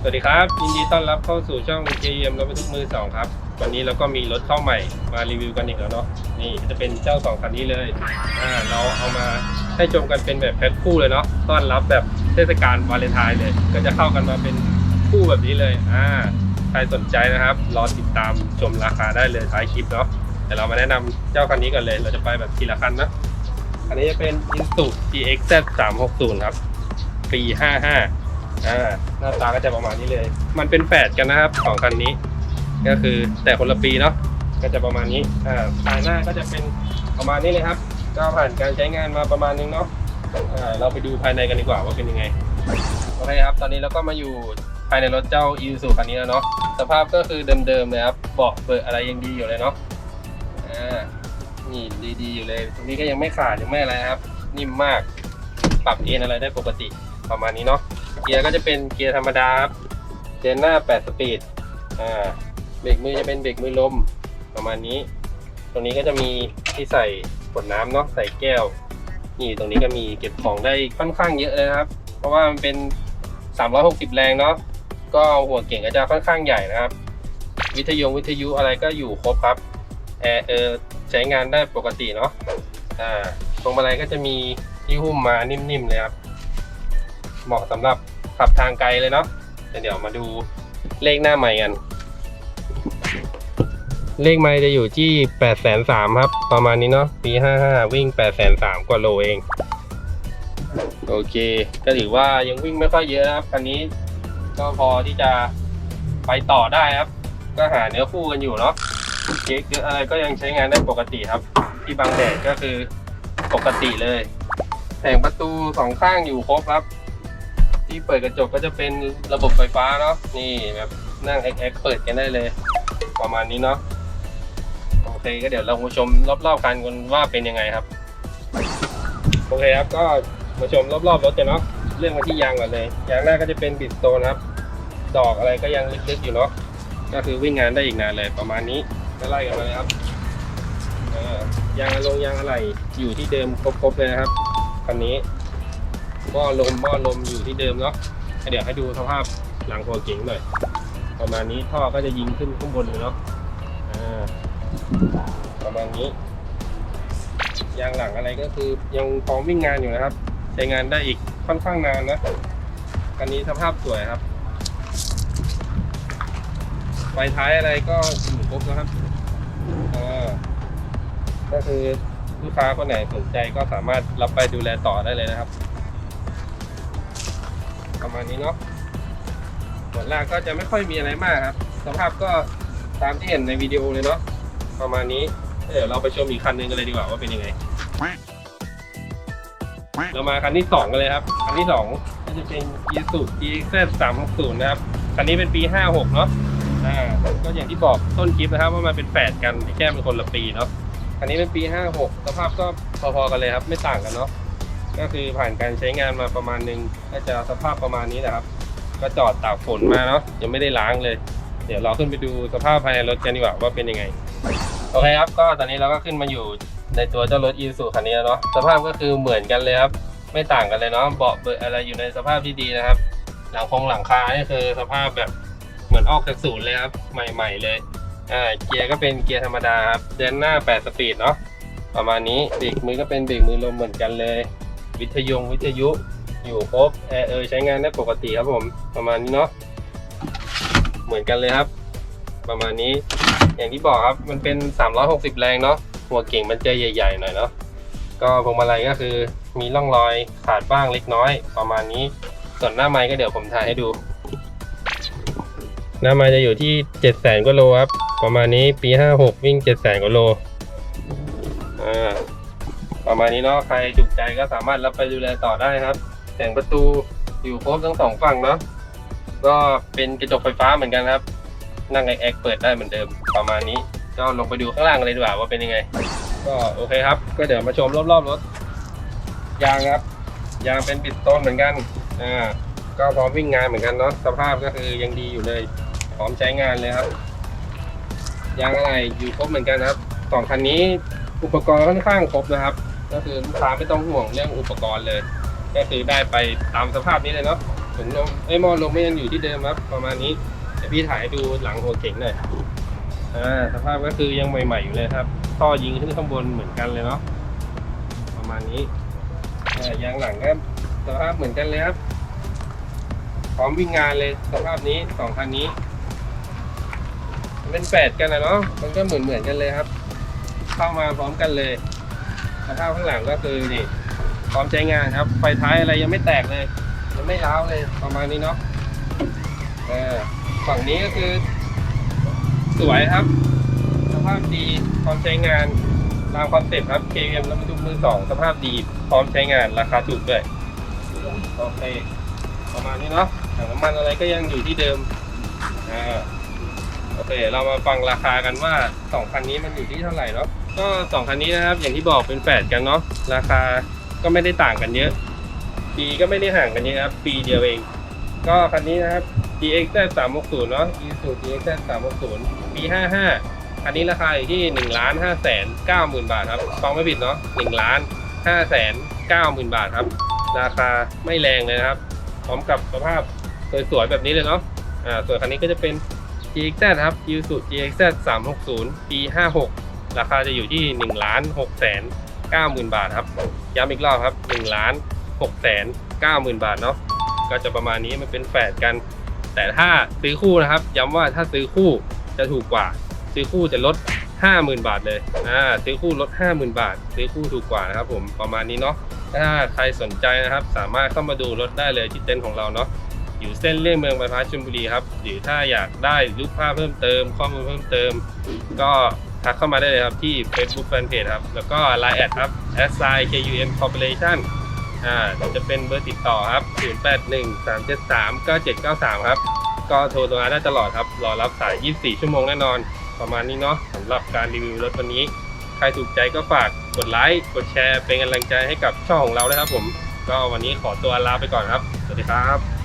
สวัสดีครับ ยินดีต้อนรับเข้าสู่ช่อง JM รถบรรทุกมือสองครับ วันนี้เราก็มีรถเข้าใหม่มารีวิวกันอีกแล้วเนาะนี่จะเป็นเจ้าสองคันนี้เลยอ่าเราเอามาให้ชมกันเป็นแบบแพ็คคู่เลยเนาะต้อนรับแบบเทศกาลวาเลนไทน์เลย ก็จะเข้ากันมาเป็นคู่แบบนี้เลยอ่าใครสนใจนะครับ รอติดตามชมราคาได้เลยท้ายคลิปเนาะแต่เรามาแนะนำเจ้าคันนี้กันเลย เราจะไปแบบทีละคันนะอันนี้จะเป็น Isuzu GXZ 360ครับปี55 อ่าหน้าตาก็จะประมาณนี้เลย มันเป็นแฝดกันนะครับสองคันนี้ ก็คือแต่คนละปีเนาะก็จะประมาณนี้อ่าภายหน้าก็จะเป็นประมาณนี้เลยครับ ก็ผ่านการใช้งานมาประมาณนึงเนาะอ่าเราไปดูภายในกันดีกว่าว่าเป็นยังไงโอเคครับ ตอนนี้เราก็มาอยู่ภายในรถเจ้า i s u คันนี้แล้วเนาะสภาพก็คือเดิมๆเลยครับเบาะเบอร์อะไรยังดีอยู่เลยเนาะอ่านี่ดีๆอยู่เลยตรงนี้ก็ยังไม่ขาดยังไม่อะไรครับ นิ่มมากปรับเอ็นอะไรได้ปกติประมาณนี้เนาะ เกียร์ก็จะเป็นเกียร์ธรรมดาครับเจนหน้า 8 สปีด อ่า เบรกมือจะเป็นเบรกมือลมประมาณนี้ ตรงนี้ก็จะมีที่ใส่ขวดน้ำเนาะใส่แก้ว นี่ตรงนี้ก็มีเก็บของได้ค่อนข้างเยอะเลยครับ เพราะว่ามันเป็น 360 แรงเนาะ ก็หัวเก่งก็จะค่อนข้างใหญ่นะครับ วิทยุวิทยุอะไรก็อยู่ครบครับ แอร์เออใช้งานได้ปกติเนาะ อ่าพวงมาลัยก็จะมีที่หุ้มมานิ่มๆเลยครับ เหมาะสำหรับขับทางไกลเลยเนาะเดี๋ยวมาดูเลขหน้าใหม่กัน เลขไมล์จะอยู่ที่8 3 0 0 0ครับ ประมาณนี้เนาะปี55วิ่ง8 3 0 0กว่าโลเอง โอเค ก็ถือว่ายังวิ่งไม่ค่อยเยอะครับคันนี้ก็พอที่จะไปต่อได้ครับ ก็หาเนื้อคู่กันอยู่เนาะเก๊กเยออะไรก็ยังใช้งานได้ปกติครับ ที่บางแดดก็คือปกติเลยแผงประตูสองข้างอยู่ครบครับ ที่เปิดกระจกก็จะเป็นระบบไฟฟ้าเนาะนี่แบบนั่งแอ็กเปิดกันได้เลย ประมาณนี้เนาะโอเคก็เดี๋ยวเรามาชมรอบๆกันกันว่าเป็นยังไงครับโอเคครับก็มาชมรอบๆรถกันเนาะเรื่องมาที่ยางก่อนเลยยางหน้าก็จะเป็นบิดโตนครับดอกอะไรก็ยังลึกๆอยู่เนาะก็คือวิ่งงานได้อีกนานเลยประมาณนี้ก็ไล่กันมาเลยครับเอ่อยางลงยางอะไรอยู่ที่เดิมครบๆเลยนะครับคันนี้ หม้อลมหม้อลมอยู่ที่เดิมเนาะเดี๋ยวให้ดูสภาพหลังหัวเก๋งหน่อย ประมาณนี้ท่อก็จะยิงขึ้นข้างบนเลยเนาะอ่าประมาณนี้ ยางหลังอะไรก็คือยังพร้อมวิ่งงานอยู่นะครับ ใช้งานได้อีกค่อนข้างนานนะคันนี้สภาพสวยครับ ไฟท้ายอะไรก็อยู่ครบนะครับอ่าก็คือลูกค้าคนไหนสนใจก็สามารถรับไปดูแลต่อได้เลยนะครับ ประมาณนี้เนาะส่วนล่างก็จะไม่ค่อยมีอะไรมากครับ สภาพก็ตามที่เห็นในวิดีโอเลยเนาะประมาณนี้เดี๋ยวเราไปชมอีกคันหนึงกันเลยดีกว่าว่าเป็นยังไง เรามาคันที่สองกันเลยครับ คันที่สองก็จะเป็น Isuzu GX 360นะครับคันนี้เป็นปี 56 เนาะอ่าก็อย่างที่บอกต้นคลิปนะครับ ว่ามันเป็นแฝดกันแค่เป็นคนละปีเนาะคันนี้เป็นปี 56 สภาพก็พอๆกันเลยครับ ไม่ต่างกันเนาะ ก็คือผ่านการใช้งานมาประมาณนึงก็จะสภาพประมาณนี้แหละครับ ก็จอดตากฝนมาเนาะยังไม่ได้ล้างเลย เดี๋ยวเราขึ้นไปดูสภาพภายในรถกันดีกว่าว่าเป็นยังไงโอเคครับก็ตอนนี้เราก็ขึ้นมาอยู่ในตัวเจ้ารถ Isuzu คันนี้แล้วเนาะสภาพก็คือเหมือนกันเลยครับ ไม่ต่างกันเลยเนาะเบาะเบอร์อะไรอยู่ในสภาพที่ดีนะครับ หลังคงหลังคานี่คือสภาพแบบเหมือนออกจากศูนย์เลยครับใหม่ ๆ เลยอ่าเกียร์ก็เป็นเกียร์ธรรมดาครับเดินหน้า 8 สปีดเนาะประมาณนี้เบรกมือก็เป็นเบรกมือลมเหมือนกันเลย วิทยุวิทยุอยู่ครบแอร์เออใช้งานได้ปกติครับผม ประมาณนี้เนาะเหมือนกันเลยครับ ประมาณนี้อย่างที่บอกครับมันเป็น 360 แรงเนาะหัวเก่งมันจะใหญ่ๆหน่อยเนาะก็พวงมาลัยก็คือมีร่องรอยขาดบ้างเล็กน้อย ประมาณนี้ส่วนหน้าไม้ก็เดี๋ยวผมถ่ายให้ดู หน้าไม้จะอยู่ที่7 0 0 0 0กว่าโลครับประมาณนี้ปี 56 วิ่ง 7 0 0 0 0กว่าโล ประมาณนี้เนาะใครจุกใจก็สามารถรับไปดูแลต่อได้ครับแต่งประตูอยู่ครบทั้งสองฝั่งเนาะก็เป็นกระจกไฟฟ้าเหมือนกันครับ นั่งไอแอคเปิดได้เหมือนเดิมประมาณนี้ ก็ลงไปดูข้างล่างเลยดีกว่าว่าเป็นยังไง ก็โอเคครับ ก็เดี๋ยวมาชมรอบๆรถยางครับยางเป็นบิดโตนเหมือนกันอ่าก็พร้อมวิ่งงานเหมือนกันเนาะสภาพก็คือยังดีอยู่เลย พร้อมใช้งานเลยครับยางอะไรอยู่ครบเหมือนกันครับสองคันนี้อุปกรณ์ค่อนข้างครบนะครับ ก็คือลูกค้าไม่ต้องห่วงเรื่องอุปกรณ์เลย ก็คือได้ไปตามสภาพนี้เลยเนาะถุงลมไอ้หม้อลมไม่ยังอยู่ที่เดิมครับ ประมาณนี้เดี๋ยวพี่ถ่ายให้ดูหลังหัวเข็งหน่อยอ่าสภาพก็คือยังใหม่ๆอยู่เลยครับท่อยิงขึ้นข้างบนเหมือนกันเลยเนาะประมาณนี้ยางหลังก็สภาพเหมือนกันเลยครับพร้อมวิ่งงานเลยสภาพนี้สองคันนี้เป็นแปดกันนะเนาะมันก็เหมือนเหมือนๆกันเลยครับ เข้ามาพร้อมกันเลย สภาพข้างหลังก็คือนี่พร้อมใช้งานครับ ไฟท้ายอะไรยังไม่แตกเลย ยังไม่ร้าวเลยประมาณนี้เนาะฝั่งนี้ก็คือ สวยครับสภาพดีพร้อมใช้งานตามคอนเซ็ปต์ครับ KM แล้วมาดูมือสองสภาพดีพร้อมใช้งานราคาถูกด้วยโอเคประมาณนี้เนาะถังน้ำมันอะไรก็ยังอยู่ที่เดิมอ่าโอเค เรามาฟังราคากันว่าสองคันนี้มันอยู่ที่เท่าไหร่เนาะ ก็สองคันนี้นะครับ อย่างที่บอกเป็นแฝดกันเนาะราคาก็ไม่ได้ต่างกันเยอะ ปีก็ไม่ได้ห่างกันเยอะครับ ปีเดียวเอง ก็คันนี้นะครับ DXZ 360เนาะ Isuzu DXZ 360ปี 55คันนี้ราคาอยู่ที่1ล้าน5แสน9หมื่นบาทครับฟังไม่ผิดเนาะ1ล้าน5แสน9หมื่นบาทครับ ราคาไม่แรงเลยนะครับ พร้อมกับสภาพสวยๆแบบนี้เลยเนาะอ่าส่วนคันนี้ก็จะเป็น GXZ ครับ Isuzu GXZ 360ปี 56 ราคาจะอยู่ที่1ล้าน6แสน9หมื่นบาทครับย้ำอีกรอบครับ1ล้าน6แสน9หมื่นบาทเนาะก็จะประมาณนี้มันเป็นแฝดกัน แต่ถ้าซื้อคู่นะครับ ย้ำว่าถ้าซื้อคู่จะถูกกว่า ซื้อคู่จะลด 50,000 บาทเลยอ่าซื้อคู่ลด 50,000 บาท ซื้อคู่ถูกกว่านะครับผมประมาณนี้เนาะถ้าใครสนใจนะครับ สามารถเข้ามาดูรถได้เลยที่เต็นท์ของเราเนาะอยู่เส้นเลี่ยงเมืองบายพาสชลบุรีครับหรือถ้าอยากได้รูปภาพเพิ่มเติม ข้อมูลเพิ่มเติม ก็ ทักเข้ามาได้เลยครับที่ Facebook Fanpage ครับ แล้วก็ Line แอดครับ s i KUM Corporation อ่าจะเป็นเบอร์ติดต่อครับ 0813739793 ครับ ก็โทรตัวนั้นได้ตลอดครับ รอรับสาย 24 ชั่วโมงแน่นอน ประมาณนี้เนาะสำหรับการรีวิวรถวันนี้ ใครถูกใจก็ฝากกดไลค์ กดแชร์ เป็นกำลังใจให้กับช่องของเราด้วยครับผม ก็วันนี้ขอตัวลาไปก่อนครับ สวัสดีครับ